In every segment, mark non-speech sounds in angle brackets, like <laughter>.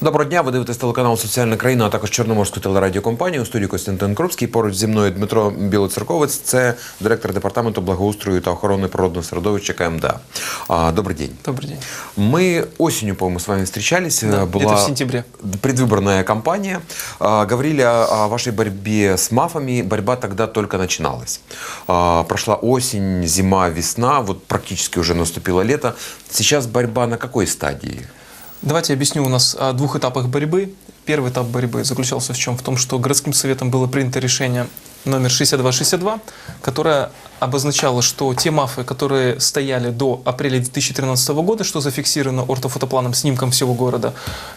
Доброго дня, ви дивитесь телеканал Соціальна країна, а також Чорноморську телерадіокомпанію. У студії Костянтин Крупський. Поруч зі мною Дмитро Білоцерковець, це директор департаменту благоустрою та охорони природного середовища КМДА. А, Добрый день. Добрый день. Мы осенью, по-моему, с вами встречались. Да, Была где-то в сентябре. предвыборная кампания. А, Говорили о о вашей борьбе с мафами. Борьба тогда только начиналась. А, Прошла осень, зима, весна. Вот практически уже наступило лето. Сейчас борьба на какой стадии? Давайте я объясню у нас о двух этапах борьбы. Первый этап борьбы заключался в чем? В том, что городским советом было принято решение номер 6262, которое обозначало, что те мафы, которые стояли до апреля 2013 года, что зафиксировано ортофотопланом, снимком всего города,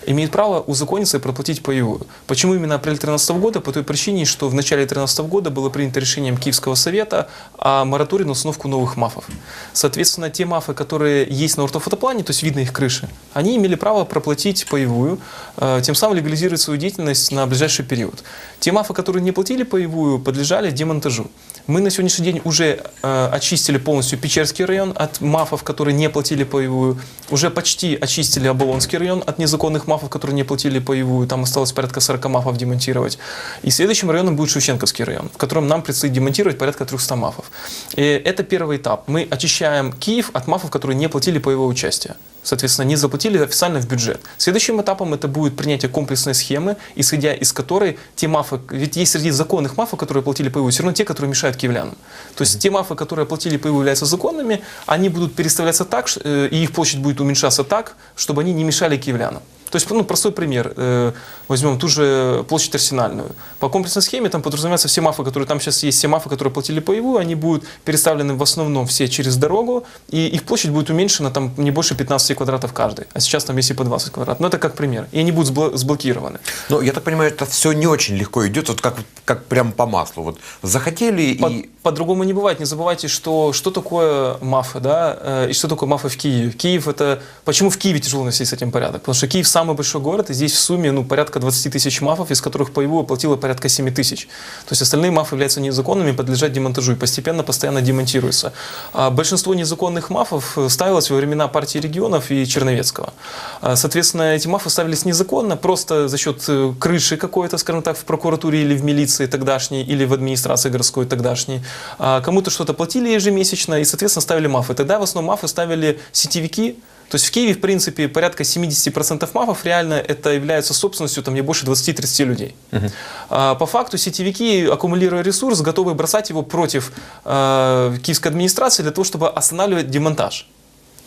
имеют право узакониться и проплатить паевую. Почему именно апрель 2013 года? По той причине, что в начале 2013 года было принято решением Киевского совета о моратории на установку новых мафов. Соответственно, те мафы, которые есть на ортофотоплане, то есть видно их крыши, они имели право проплатить паевую, э, тем самым легализировать свою деятельность на ближайший период. Те мафы, которые не платили паевую, подлежали демонтажу. Мы на сегодняшний день уже э, очистили полностью Печерский район от мафов, которые не платили паевую. Уже почти очистили Оболонский район от незаконных мафов, которые не платили паевую. Там осталось порядка 40 мафов демонтировать. И следующим районом будет Шевченковский район, в котором нам предстоит демонтировать порядка 300 мафов. И это первый этап. Мы очищаем Киев от мафов, которые не платили паевое участие соответственно, не заплатили официально в бюджет. Следующим этапом это будет принятие комплексной схемы, исходя из которой те мафы, ведь есть среди законных мафов, которые платили паевую, все равно те, которые мешают киевлянам. То есть те мафы, которые платили паевую, являются законными, они будут переставляться так, э, и их площадь будет уменьшаться так, чтобы они не мешали киевлянам. То есть, ну, простой пример. Э, Возьмем ту же площадь Арсенальную. По комплексной схеме там подразумеваются все мафы, которые там сейчас есть, все мафы, которые платили паевую, они будут переставлены в основном все через дорогу, и их площадь будет уменьшена там не больше 15 квадратов каждый. А сейчас там есть и по 20 квадратов. Но это как пример. И они будут сбл- сблокированы. Ну, я так понимаю, это все не очень легко идет, вот как, как прям по маслу. Вот захотели По- и... По-другому не бывает. Не забывайте, что, что такое мафа, да, э, и что такое мафа в Киеве. Киев это... Почему в Киеве тяжело носить с этим порядок? Потому что Киев самый большой город, и здесь в сумме ну, порядка 20 тысяч мафов, из которых паевую оплатило порядка 7 тысяч. То есть остальные мафы являются незаконными, подлежат демонтажу и постепенно, постоянно демонтируются. А большинство незаконных мафов э, ставилось во времена партии регионов и Черновецкого. А, Соответственно, эти мафы ставились незаконно, просто за счет э, крыши какой-то, скажем так, в прокуратуре или в милиции тогдашней, или в администрации городской тогдашней. А Кому-то что-то платили ежемесячно и, соответственно, ставили мафы. Тогда в основном мафы ставили сетевики, то есть в Киеве, в принципе, порядка 70% мафов реально это является собственностью там, не больше 20-30 людей. А по факту сетевики, аккумулируя ресурс, готовы бросать его против э, киевской администрации для того, чтобы останавливать демонтаж.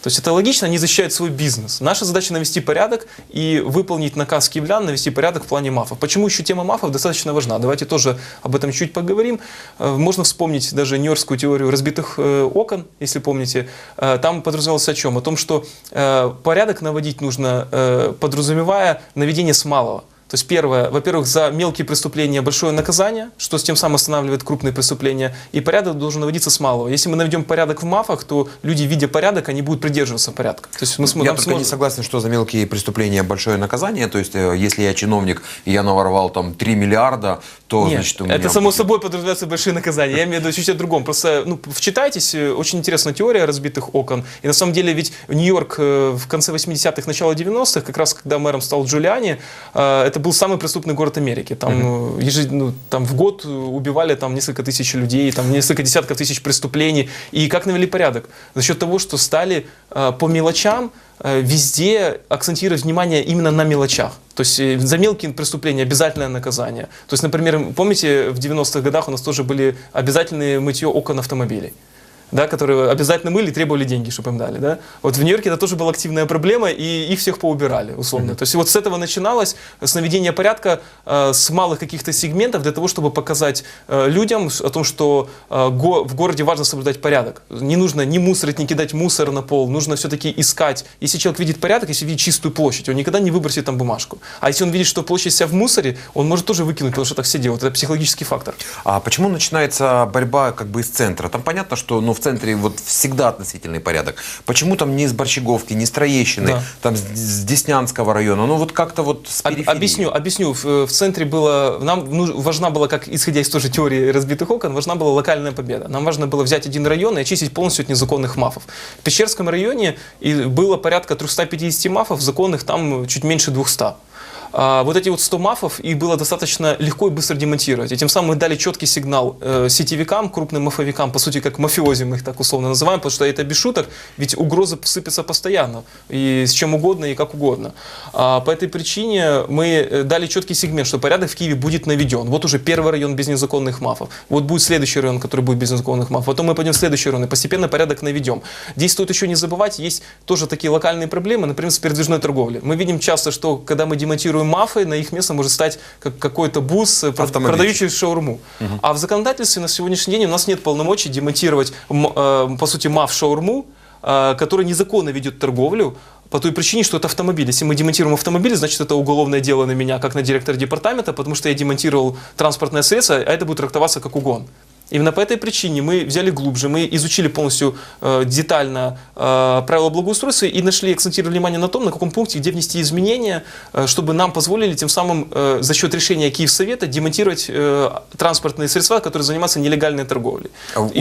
То есть это логично, они защищают свой бизнес. Наша задача навести порядок и выполнить наказ киевлян, навести порядок в плане мафов. Почему еще тема мафов достаточно важна? Давайте тоже об этом чуть поговорим. Э, Можно вспомнить даже нью-йоркскую теорию разбитых э, окон, если помните. Э, Там подразумевалось о чем? О том, что порядок наводить нужно, подразумевая наведение с малого. То есть первое, во-первых, за мелкие преступления большое наказание, что с тем самым останавливает крупные преступления, и порядок должен наводиться с малого. Если мы наведем порядок в мафах, то люди, видя порядок, они будут придерживаться порядка. То есть мы Я только не согласен, что за мелкие преступления большое наказание. То есть, э, если я чиновник и я наворовал там 3 миллиарда, то, Нет, значит, у меня... это само собой подразумеваются большие наказания. Я имею в виду чуть-чуть о другом. Просто ну, вчитайтесь, э, очень интересная теория разбитых окон. И на самом деле ведь Нью-Йорк э, в конце 80-х, начало 90-х, как раз когда мэром стал Джулиани, э, это был самый преступный город Америки. Там, э, ежед- ну, там в год убивали там, несколько тысяч людей, там несколько десятков тысяч преступлений. И как навели порядок? За счет того, что стали э, по мелочам э, везде акцентировать внимание именно на мелочах. То есть э, за мелкие преступления обязательное наказание. То есть, например, помните, в 90-х годах у нас тоже были обязательные мытье окон автомобилей да, которые обязательно мыли и требовали деньги, чтобы им дали. Да? Вот в Нью-Йорке это тоже была активная проблема, и их всех поубирали, условно. То есть вот с этого начиналось, с наведения порядка, э, с малых каких-то сегментов, для того, чтобы показать э, людям о том, что э, го- в городе важно соблюдать порядок. Не нужно ни мусорить, ни кидать мусор на пол, нужно все-таки искать. Если человек видит порядок, если видит чистую площадь, он никогда не выбросит там бумажку. А если он видит, что площадь вся в мусоре, он может тоже выкинуть, потому что так все делают. Это психологический фактор. А почему начинается борьба как бы из центра? Там понятно, что ну, в центре вот всегда относительный порядок. Почему там не из Борщеговки, не с Троещины, Да. там с, с Деснянского района? Ну вот как-то вот с периферии. Объясню, объясню. В, в центре было, нам ну, важна была, как исходя из той же теории разбитых окон, важна была локальная победа. Нам важно было взять один район и очистить полностью от незаконных мафов. В Пещерском районе было порядка 350 мафов, законных там чуть меньше 200. А, вот эти вот 100 мафов, их было достаточно легко и быстро демонтировать. И тем самым мы дали четкий сигнал э, сетевикам, крупным мафовикам, по сути, как мафиози мы их так условно называем, потому что это без шуток, ведь угрозы сыпятся постоянно, и с чем угодно, и как угодно. А, по этой причине мы э, дали четкий сегмент, что порядок в Киеве будет наведен. Вот уже первый район без незаконных мафов, вот будет следующий район, который будет без незаконных мафов, потом мы пойдем в следующий район, и постепенно порядок наведем. Здесь стоит еще не забывать, есть тоже такие локальные проблемы, например, с передвижной торговлей. Мы видим часто, что когда мы демонтируем мафы, на их место может стать как какой-то бус, э, Автомобильчик. продающий шаурму. А в законодательстве на сегодняшний день у нас нет полномочий демонтировать, э, по сути, маф шаурму, э, который незаконно ведет торговлю, по той причине, что это автомобиль. Если мы демонтируем автомобиль, значит, это уголовное дело на меня, как на директора департамента, потому что я демонтировал транспортное средство, а это будет трактоваться как угон. Именно по этой причине мы взяли глубже, мы изучили полностью э, детально э, правила благоустройства и нашли, акцентировали внимание на том, на каком пункте, где внести изменения, э, чтобы нам позволили тем самым э, за счет решения Киевсовета демонтировать э, транспортные средства, которые занимаются нелегальной торговлей. А уже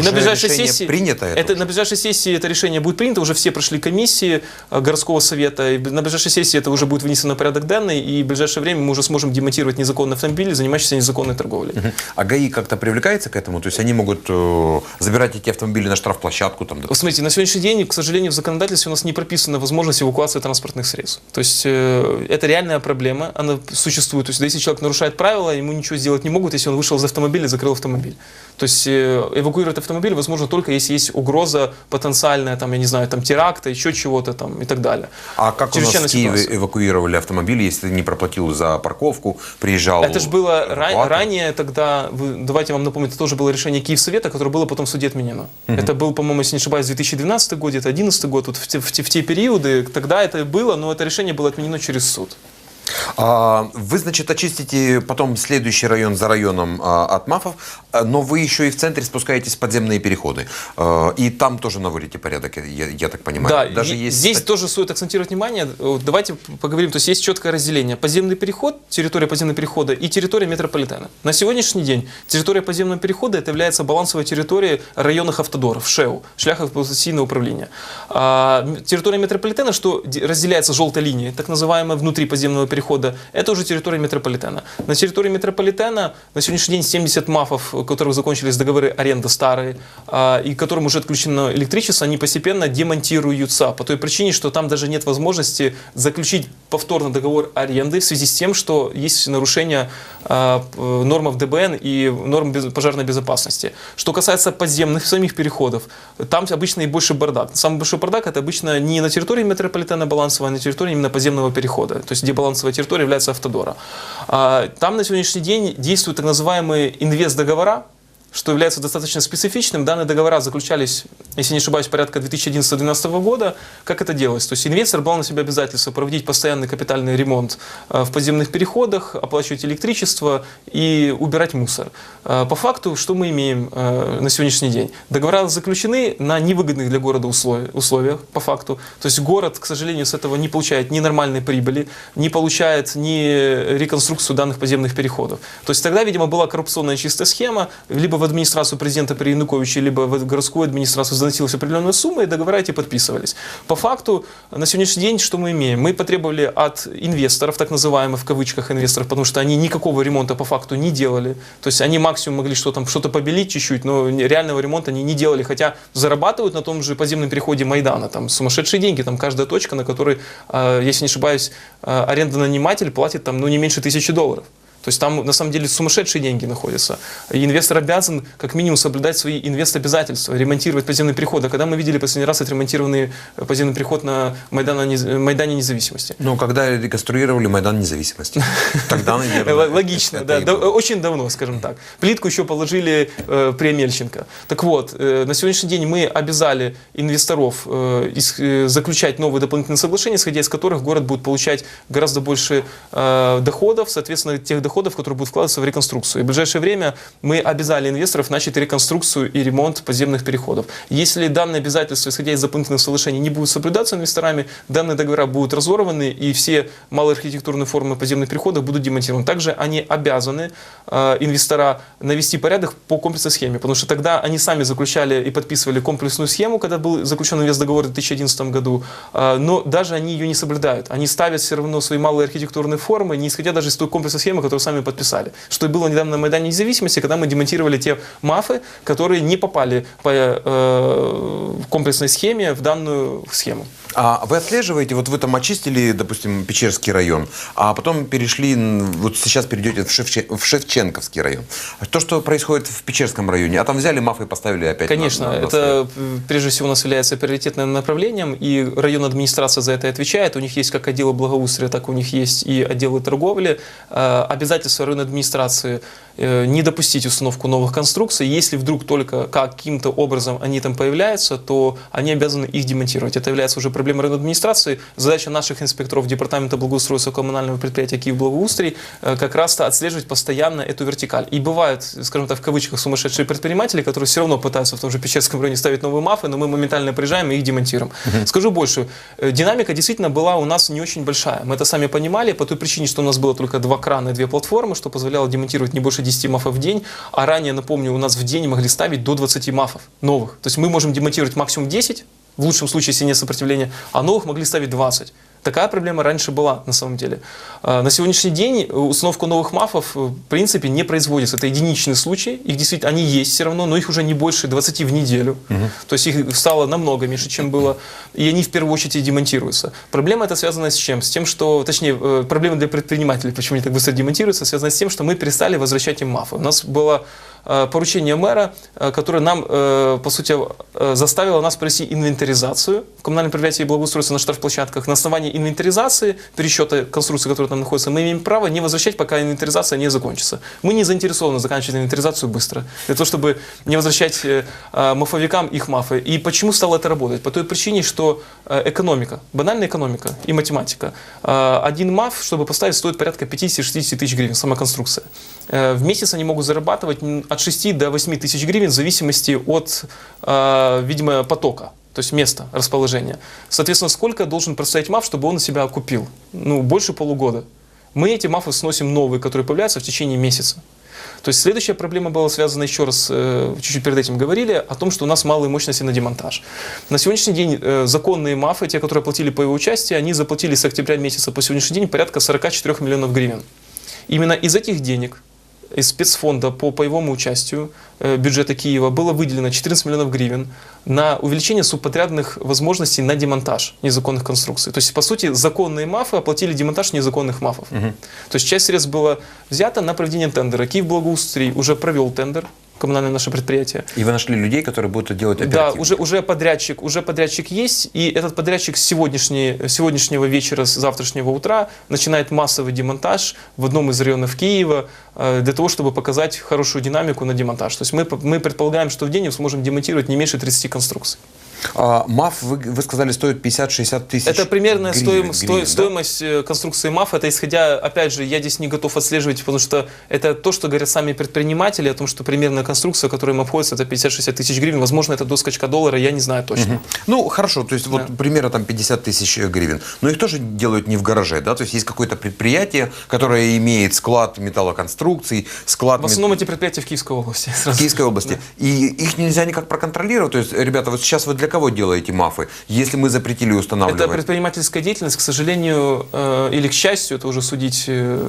решение принято это это уже? на ближайшей сессии это решение будет принято, уже все прошли комиссии э, городского совета, и на ближайшей сессии это уже будет вынесено на порядок денный, и в ближайшее время мы уже сможем демонтировать незаконные автомобили, занимающиеся незаконной торговлей. А ГАИ как-то привлекается к этому? То есть они могут э, забирать эти автомобили на штрафплощадку? Там, Вот смотрите, на сегодняшний день, к сожалению, в законодательстве у нас не прописана возможность эвакуации транспортных средств. То есть э, это реальная проблема, она существует. То есть если человек нарушает правила, ему ничего сделать не могут, если он вышел из автомобиля и закрыл автомобиль. То есть э, эвакуировать автомобиль возможно только если есть угроза потенциальная, там, я не знаю, там, теракта, еще чего-то там и так далее. А как у нас в Киеве ситуация. эвакуировали автомобили, если ты не проплатил за парковку, приезжал Это же было ра- эвакуатор? ранее тогда, вы- давайте вам напомню, это тоже было решение Киевсовета, которое было потом в суде отменено. Это был, по-моему, если не ошибаюсь, 2012 год, это 2011 год, вот в те, в те- в те периоды, тогда это было, но это решение было отменено через суд. А, Вы, значит, очистите потом следующий район за районом а, от мафов, а, но вы еще и в центре спускаетесь в подземные переходы. А, И там тоже наводите порядок, я, я так понимаю. Да, Даже есть здесь тоже стоит акцентировать внимание. Давайте поговорим. То есть есть четкое разделение. Подземный переход, территория подземного перехода и территория метрополитена. На сегодняшний день территория подземного перехода это является балансовой территорией районных автодоров, ШЭУ, шляхов эксплуатационного управления. А, территория метрополитена, что де- разделяется желтой линией, так называемая внутри подземного перехода, это уже территория метрополитена. На территории метрополитена на сегодняшний день 70 мафов, у которых закончились договоры аренды старые, а, и которым уже отключено электричество, они постепенно демонтируются по той причине, что там даже нет возможности заключить повторно договор аренды в связи с тем, что есть нарушение а, нормов ДБН и норм пожарной безопасности. Что касается подземных самих переходов, там обычно и больше бардак. Самый большой бардак это обычно не на территории метрополитена балансовая, а на территории именно подземного перехода, то есть где балансовая территория является автодора. А, Там на сегодняшний день действуют так называемые инвест-договора, что является достаточно специфичным. Данные договора заключались, если не ошибаюсь, порядка 2011-2012 года. Как это делалось? То есть инвестор брал на себя обязательство проводить постоянный капитальный ремонт э, в подземных переходах, оплачивать электричество и убирать мусор. Э, По факту, что мы имеем э, на сегодняшний день? Договора заключены на невыгодных для города условиях, по факту. То есть город, к сожалению, с этого не получает ни нормальной прибыли, не получает ни реконструкцию данных подземных переходов. То есть тогда, видимо, была коррупционная чистая схема, либо в администрацию президента при Януковиче, либо в городскую администрацию заносилась определенная сумма, и договора эти подписывались. По факту, на сегодняшний день что мы имеем? Мы потребовали от инвесторов, так называемых в кавычках инвесторов, потому что они никакого ремонта по факту не делали. То есть они максимум могли что там что-то побелить чуть-чуть, но реального ремонта они не делали, хотя зарабатывают на том же подземном переходе Майдана. Там сумасшедшие деньги, там каждая точка, на которой, э, если не ошибаюсь, э, аренда наниматель платит там, ну, не меньше тысячи долларов. То есть там на самом деле сумасшедшие деньги находятся. И инвестор обязан как минимум соблюдать свои инвест-обязательства, ремонтировать подземный переход. А когда мы видели последний раз отремонтированный э, подземный переход на Майдана, Майдане Независимости? Ну, когда реконструировали Майдан Независимости. <laughs> Тогда, наверное, Логично, да, очень давно, скажем так. Плитку еще положили э, при Амельченко. Так вот, э, на сегодняшний день мы обязали инвесторов заключать новые дополнительные соглашения, исходя из которых город будет получать гораздо больше доходов, соответственно, тех доходов, доходов, которые будут вкладываться в реконструкцию. И в ближайшее время мы обязали инвесторов начать реконструкцию и ремонт подземных переходов. Если данные обязательства, исходя из дополнительных соглашений, не будут соблюдаться инвесторами, данные договора будут разорваны, и все малые архитектурные формы подземных переходов будут демонтированы. Также они обязаны, э, инвестора, навести порядок по комплексной схеме, потому что тогда они сами заключали и подписывали комплексную схему, когда был заключен инвестдоговор в 2011 году, э, но даже они ее не соблюдают. Они ставят все равно свои малые архитектурные формы, не исходя даже из той комплексной схемы, которую сами подписали. Что и было недавно на Майдане Независимости, когда мы демонтировали те мафы, которые не попали по э, комплексной схеме в данную схему. А вы отслеживаете, вот вы там очистили, допустим, Печерский район, а потом перешли, вот сейчас перейдете в, Шевче- в Шевченковский район. То, что происходит в Печерском районе, а там взяли мафы и поставили опять на- Конечно, на- на это э, прежде всего у нас является приоритетным направлением, и районная администрация за это отвечает. У них есть как отделы благоустройства, так у них есть и отделы торговли. Э, Обязательство районной администрации не допустить установку новых конструкций. Если вдруг только каким-то образом они там появляются, то они обязаны их демонтировать. Это является уже проблемой районной администрации. Задача наших инспекторов Департамента благоустройства коммунального предприятия Киев Благоустрий э, как раз-то отслеживать постоянно эту вертикаль. И бывают, скажем так, в кавычках сумасшедшие предприниматели, которые все равно пытаются в том же Печерском районе ставить новые мафы, но мы моментально приезжаем и их демонтируем. Скажу больше, э, динамика действительно была у нас не очень большая. Мы это сами понимали по той причине, что у нас было только два крана и две платформы, что позволяло демонтировать не больше 10 мафов в день, а ранее, напомню, у нас в день могли ставить до 20 мафов новых. То есть мы можем демонтировать максимум 10, в лучшем случае, если нет сопротивления, а новых могли ставить 20. Такая проблема раньше была, на самом деле. А, На сегодняшний день установка новых мафов, э, в принципе, не производится. Это единичный случай. Их действительно, они есть все равно, но их уже не больше 20 в неделю. То есть их стало намного меньше, чем было. И они в первую очередь и демонтируются. Проблема это связана с чем? С тем, что, точнее, э, проблема для предпринимателей, почему они так быстро демонтируются, связана с тем, что мы перестали возвращать им мафы. У нас было поручение мэра, э, которое нам, э, по сути, э, заставило нас провести инвентаризацию в коммунальном предприятии благоустройства на штрафплощадках. На основании инвентаризации, пересчета конструкций, которые там находятся, мы имеем право не возвращать, пока инвентаризация не закончится. Мы не заинтересованы заканчивать инвентаризацию быстро, для того, чтобы не возвращать э, э, мафовикам их мафы. И почему стало это работать? По той причине, что э, экономика, банальная экономика и математика. Э, Один маф, чтобы поставить, стоит порядка 50-60 тысяч гривен, сама конструкция. Э, В месяц они могут зарабатывать от 6 до 8 тысяч гривен в зависимости от, э, видимо, потока то есть место расположения. Соответственно, сколько должен простоять МАФ, чтобы он себя окупил? Ну, больше полугода. Мы эти МАФы сносим новые, которые появляются в течение месяца. То есть следующая проблема была связана, еще раз, э, чуть-чуть перед этим говорили, о том, что у нас малые мощности на демонтаж. На сегодняшний день э, законные МАФы, те, которые платили по его участию, они заплатили с октября месяца по сегодняшний день порядка 44 миллионов гривен. Именно из этих денег из спецфонда по паевому участию э, бюджета Киева было выделено 14 миллионов гривен на увеличение субподрядных возможностей на демонтаж незаконных конструкций. То есть, по сути, законные мафы оплатили демонтаж незаконных мафов. То есть, часть средств была взята на проведение тендера. Киев Благоустрий уже провел тендер, коммунальное наше предприятие. И вы нашли людей, которые будут это делать Да, оперативно? уже, уже подрядчик, уже подрядчик есть, и этот подрядчик с сегодняшнего вечера, с завтрашнего утра начинает массовый демонтаж в одном из районов Киева для того, чтобы показать хорошую динамику на демонтаж. То есть мы, мы предполагаем, что в день мы сможем демонтировать не меньше 30 конструкций. А, МАФ, вы, вы сказали, стоит 50-60 тысяч Это примерная гривен, стоим- сто- гривен, да? стоимость э, конструкции МАФ. Это исходя, опять же, я здесь не готов отслеживать, потому что это то, что говорят сами предприниматели, о том, что примерная конструкция, которая им обходится, это 50-60 тысяч гривен. Возможно, это до скачка доллара, я не знаю точно. Ну, хорошо, то есть вот Да. примерно там 50 тысяч гривен. Но их тоже делают не в гараже, да? То есть есть какое-то предприятие, которое имеет склад металлоконструкций, склад В основном эти предприятия в Киевской области. в сразу. Киевской области. И их нельзя никак проконтролировать. То есть, ребята, вот сейчас вы для кого делаете мафы, если мы запретили Это устанавливать? предпринимательская деятельность, к сожалению, э, или к счастью, это уже судить э,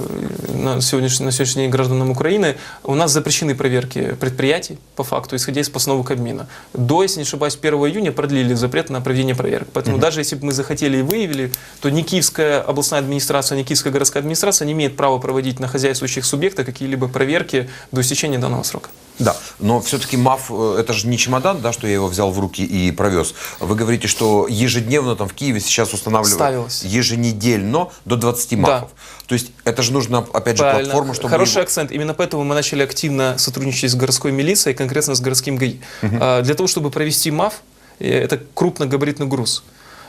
на сегодняшний, на сегодняшний день гражданам Украины, у нас запрещены проверки предприятий, по факту, исходя из постановок Кабмина. До, если не ошибаюсь, 1 июня продлили запрет на проведение проверок. Поэтому даже если бы мы захотели и выявили, то ни Киевская областная администрация, ни Киевская городская администрация не имеет права проводить на хозяйствующих субъектах какие-либо проверки до истечения данного срока. Да, но все-таки МАФ, э, это же не чемодан, да, что я его взял в руки и провез. Вы говорите, что ежедневно там в Киеве сейчас устанавливают Ставилось. еженедельно до 20 мафов. То есть это же нужно, опять же, Правильно. платформа, чтобы... Хороший его- акцент. Именно поэтому мы начали активно сотрудничать с городской милицией, конкретно с городским ГАИ. А, Для того, чтобы провести МАФ, э, это крупногабаритный груз.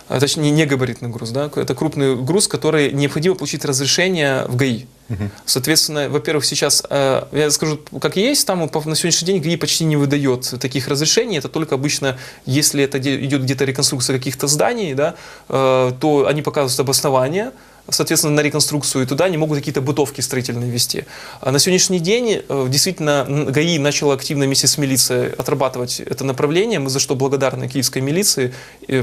А, точнее не габаритный груз, да, это крупный груз, который необходимо получить разрешение в ГАИ. Соответственно, во-первых, сейчас, э, я скажу, как есть, там на сегодняшний день ГАИ почти не выдает таких разрешений, это только обычно, если это идет где-то реконструкция каких-то зданий, да, э, то они показывают обоснование, соответственно, на реконструкцию, и туда они могут какие-то бытовки строительные вести. А на сегодняшний день э, действительно ГАИ начала активно вместе с милицией отрабатывать это направление, мы за что благодарны киевской милиции,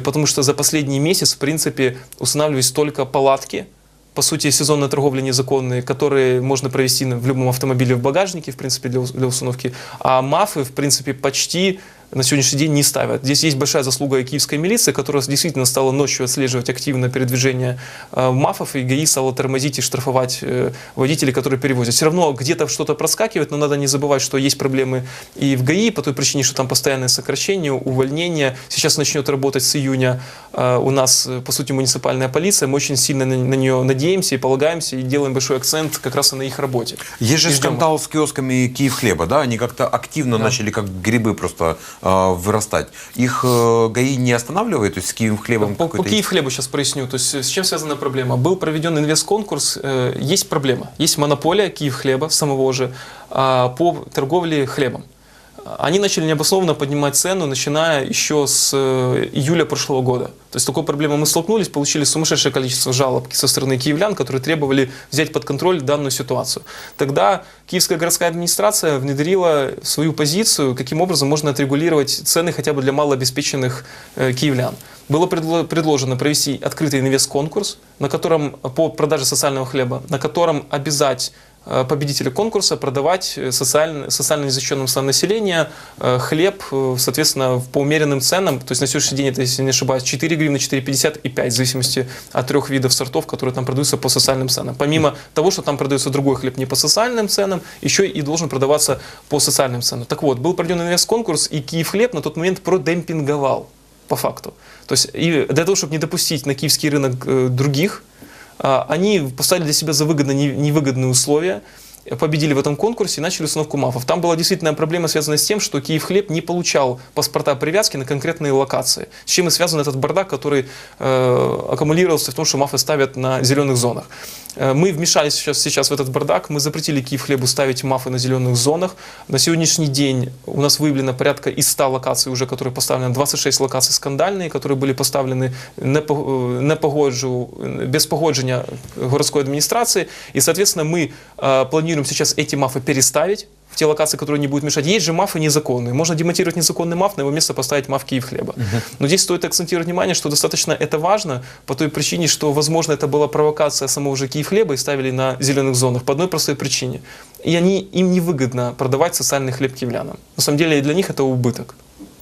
потому что за последний месяц, в принципе, устанавливались только палатки, по сути, сезонная торговля незаконные, которые можно провести в любом автомобиле в багажнике, в принципе, для установки. А МАФы, в принципе, почти на сегодняшний день не ставят. Здесь есть большая заслуга киевской милиции, которая действительно стала ночью отслеживать активно передвижение э, МАФов, и ГАИ стала тормозить и штрафовать э, водителей, которые перевозят. Все равно где-то что-то проскакивает, но надо не забывать, что есть проблемы и в ГАИ, по той причине, что там постоянное сокращение, увольнение. Сейчас начнет работать с июня э, у нас, по сути, муниципальная полиция. Мы очень сильно на, на нее надеемся и полагаемся, и делаем большой акцент как раз и на их работе. Есть же скандал с киосками Киев хлеба, да? Они как-то активно да. начали, как грибы просто Э, вырастать. Их э, ГАИ не останавливает, то есть с Киевом хлебом По, по Киев хлебу сейчас проясню. То есть с чем связана проблема? Был проведен инвест-конкурс, э, есть проблема. Есть монополия Киев хлеба самого же а, по торговле хлебом они начали необоснованно поднимать цену, начиная еще с э, июля прошлого года. То есть такой проблемой мы столкнулись, получили сумасшедшее количество жалоб со стороны киевлян, которые требовали взять под контроль данную ситуацию. Тогда Киевская городская администрация внедрила свою позицию, каким образом можно отрегулировать цены хотя бы для малообеспеченных э, киевлян. Было предложено провести открытый инвест-конкурс, на котором по продаже социального хлеба, на котором обязать победителя конкурса продавать э, социально, социально незащищенным слоям населения э, хлеб, соответственно, по умеренным ценам. То есть на сегодняшний день это, если не ошибаюсь, 4 гривны, 4,50 и 5, в зависимости от трех видов сортов, которые там продаются по социальным ценам. Помимо того, что там продается другой хлеб не по социальным ценам, еще и должен продаваться по социальным ценам. Так вот, был проведен инвест-конкурс, и Киев хлеб на тот момент продемпинговал по факту. То есть и для того, чтобы не допустить на киевский рынок других они поставили для себя за выгодно невыгодные условия, победили в этом конкурсе и начали установку МАФов. Там была действительно проблема, связанная с тем, что Киев Хлеб не получал паспорта привязки на конкретные локации. С чем и связан этот бардак, который э, аккумулировался в том, что МАФы ставят на зеленых зонах. Э, мы вмешались сейчас, сейчас в этот бардак, мы запретили Киев хлебу ставить мафы на зеленых зонах. На сегодняшний день у нас выявлено порядка из 100 локаций уже, которые поставлены, 26 локаций скандальные, которые были поставлены не, э, не погоджу, без погоджения городской администрации. И, соответственно, мы э, планируем сейчас эти мафы переставить в те локации, которые не будут мешать. Есть же мафы незаконные. Можно демонтировать незаконный маф, на его место поставить маф Киев хлеба. Но здесь стоит акцентировать внимание, что достаточно это важно по той причине, что, возможно, это была провокация самого же Киев хлеба и ставили на зеленых зонах по одной простой причине. И они, им невыгодно продавать социальный хлеб киевлянам. На самом деле для них это убыток,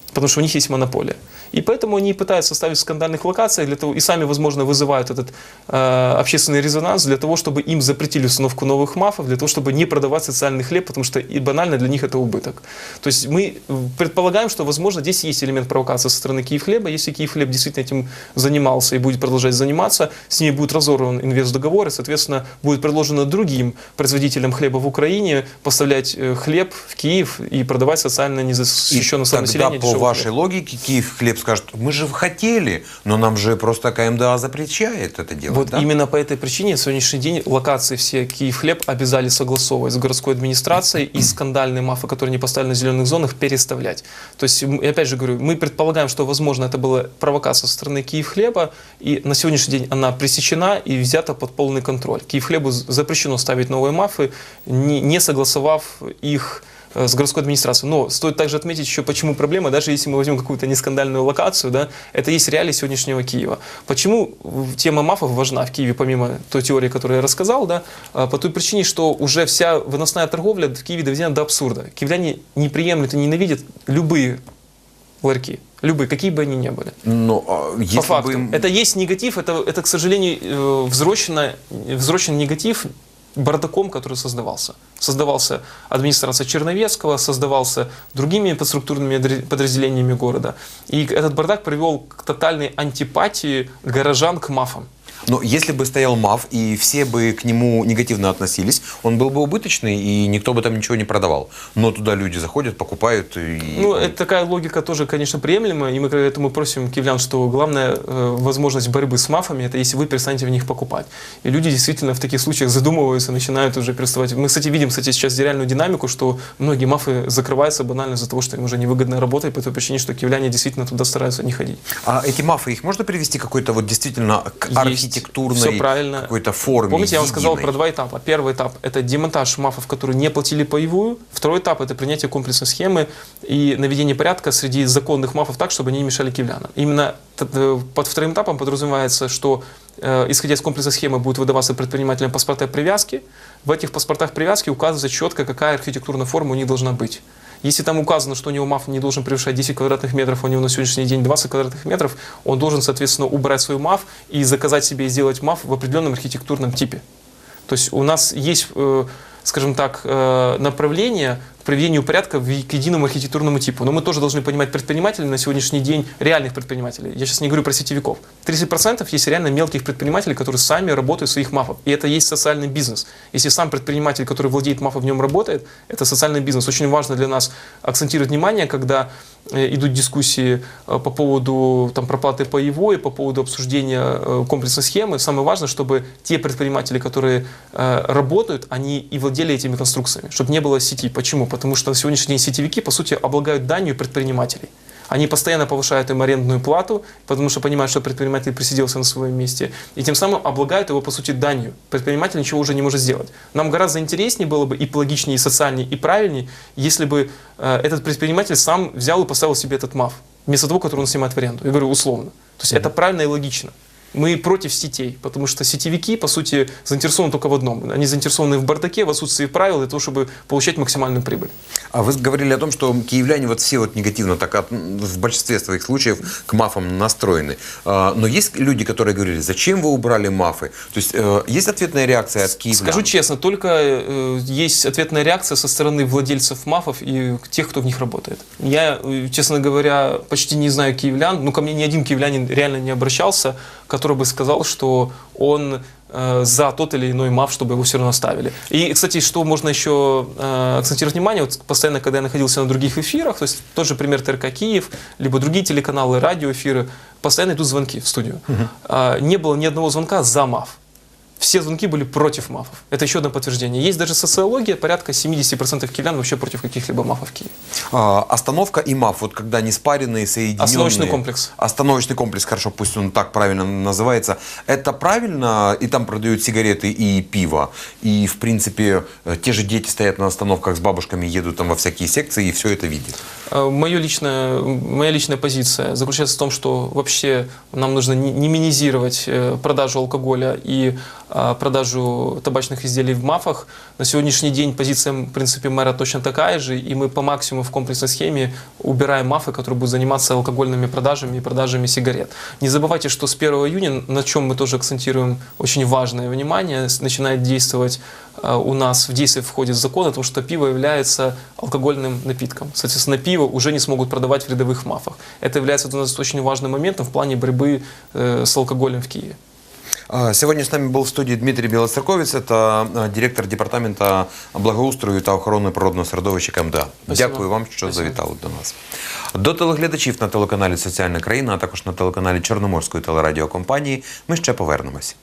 потому что у них есть монополия. И поэтому они пытаются ставить в скандальных локациях для того, и сами, возможно, вызывают этот э, общественный резонанс для того, чтобы им запретили установку новых мафов, для того, чтобы не продавать социальный хлеб, потому что и банально для них это убыток. То есть мы предполагаем, что, возможно, здесь есть элемент провокации со стороны Киев хлеба. Если Киев хлеб действительно этим занимался и будет продолжать заниматься, с ними будет разорван инвестдоговор, и, соответственно, будет предложено другим производителям хлеба в Украине поставлять э, хлеб в Киев и продавать социально незащищенным слоям населения. по вашей хлеб. логике Киев хлеб скажут, мы же хотели, но нам же просто КМДА запрещает это делать. Вот да? именно по этой причине на сегодняшний день локации все Киев хлеб обязали согласовывать с городской администрацией и скандальные мафы, которые не поставлены в зеленых зонах, переставлять. То есть, опять же говорю, мы предполагаем, что, возможно, это была провокация со стороны Киев хлеба, и на сегодняшний день она пресечена и взята под полный контроль. Киев хлебу запрещено ставить новые мафы, не, не согласовав их с городской администрацией. Но стоит также отметить еще, почему проблема, даже если мы возьмем какую-то нескандальную локацию, да, это есть реалии сегодняшнего Киева. Почему тема МАФов важна в Киеве, помимо той теории, которую я рассказал, да, а, по той причине, что уже вся выносная торговля в Киеве доведена до абсурда. Киевляне не приемлют и ненавидят любые ларьки. Любые, какие бы они ни были. Но, а, если По факту. Бы... Это есть негатив, это, это к сожалению, э, взросшенный, взросшенный негатив бардаком, который создавался. Создавался администрация Черновецкого, создавался другими подструктурными подразделениями города. И этот бардак привел к тотальной антипатии горожан к мафам. Но если бы стоял МАФ и все бы к нему негативно относились, он был бы убыточный и никто бы там ничего не продавал. Но туда люди заходят, покупают и... Ну, это такая логика тоже, конечно, приемлема, и мы поэтому просим киевлян, что главная э, возможность борьбы с мафами, это если вы перестанете в них покупать. И люди действительно в таких случаях задумываются, начинают уже переставать. Мы, кстати, видим, кстати, сейчас реальную динамику, что многие мафы закрываются банально из-за того, что им уже невыгодно работать, по той причине, что киевляне действительно туда стараются не ходить. А эти мафы, их можно привести к какой-то вот действительно к Есть. Архитектурной Всё правильно. какой-то форме, Помните, я вам сказал единой? про два этапа. Первый этап – это демонтаж мафов, которые не платили паевую. Второй этап – это принятие комплексной схемы и наведение порядка среди законных мафов так, чтобы они не мешали киевлянам. Именно э, под вторым этапом подразумевается, что э, исходя из комплексной схемы будут выдаваться предпринимателям паспорта привязки. В этих паспортах привязки указывается четко, какая архитектурная форма у них должна быть. Если там указано, что у него МАФ не должен превышать 10 квадратных метров, а у него на сегодняшний день 20 квадратных метров, он должен, соответственно, убрать свой МАФ и заказать себе и сделать МАФ в определенном архитектурном типе. То есть у нас есть, э, скажем так, э, направление к приведению порядка к единому архитектурному типу. Но мы тоже должны понимать предпринимателей на сегодняшний день, реальных предпринимателей. Я сейчас не говорю про сетевиков. 30% есть реально мелких предпринимателей, которые сами работают в своих мафах. И это есть социальный бизнес. Если сам предприниматель, который владеет мафом, в нем работает, это социальный бизнес. Очень важно для нас акцентировать внимание, когда идут дискуссии э, по поводу там, проплаты паевой, по поводу обсуждения э, комплексной схемы. Самое важное, чтобы те предприниматели, которые э, работают, они и владели этими конструкциями, чтобы не было сети. Почему? Потому что на сегодняшний день сетевики, по сути, облагают данью предпринимателей. Они постоянно повышают им арендную плату, потому что понимают, что предприниматель присиделся на своем месте, и тем самым облагают его, по сути, данью. Предприниматель ничего уже не может сделать. Нам гораздо интереснее было бы и логичнее, и социальнее, и правильнее, если бы э, этот предприниматель сам взял и поставил себе этот МАФ, вместо того, который он снимает в аренду. Я говорю условно. То есть это правильно и логично. Мы против сетей, потому что сетевики, по сути, заинтересованы только в одном. Они заинтересованы в бардаке, в отсутствии правил, для того, чтобы получать максимальную прибыль. А вы говорили о том, что киевляне вот все вот негативно так от- в большинстве своих случаев к мафам настроены. А, Но есть люди, которые говорили, зачем вы убрали мафы? То есть э, есть ответная реакция от киевлян? Скажу честно, только э, есть ответная реакция со стороны владельцев мафов и тех, кто в них работает. Я, э, честно говоря, почти не знаю киевлян, ну ко мне ни один киевлянин реально не обращался, который бы сказал, что он э, за тот или иной МАФ, чтобы его все равно ставили. И, кстати, что можно еще э, акцентировать внимание, вот постоянно, когда я находился на других эфирах, то есть тот же пример ТРК Киев, либо другие телеканалы, радиоэфиры, постоянно идут звонки в студию. А, не было ни одного звонка за МАФ. Все звонки были против мафов. Это еще одно подтверждение. Есть даже социология, порядка 70% киевлян вообще против каких-либо мафов в Киеве. А, остановка и МАФ, вот когда они спаренные, соединенные. Остановочный комплекс. Остановочный комплекс, хорошо, пусть он так правильно называется. Это правильно? И там продают сигареты и пиво. И, в принципе, э, те же дети стоят на остановках с бабушками, едут там во всякие секции и все это видят. Мое личное, моя личная позиция заключается в том, что вообще нам нужно не не минимизировать э, продажу алкоголя и продажу табачных изделий в мафах. На сегодняшний день позиция, в принципе, мэра точно такая же, и мы по максимуму в комплексной схеме убираем мафы, которые будут заниматься алкогольными продажами и продажами сигарет. Не забывайте, что с 1 июня, на чем мы тоже акцентируем очень важное внимание, начинает действовать а, у нас в действие входит закон о том, что пиво является алкогольным напитком. Соответственно, пиво уже не смогут продавать в рядовых мафах. Это является для нас очень важным моментом в плане борьбы э, с алкоголем в Киеве. Сегодня с нами был в студії Дмитрий Белоцерковец, это директор департамента благоустрою та охорони природного середовища КМДА. Спасибо. Дякую вам, що Спасибо. завітали до нас. До телеглядачів на телеканалі Соціальна країна, а також на телеканалі Чорноморської телерадіокомпанії ми ще повернемось.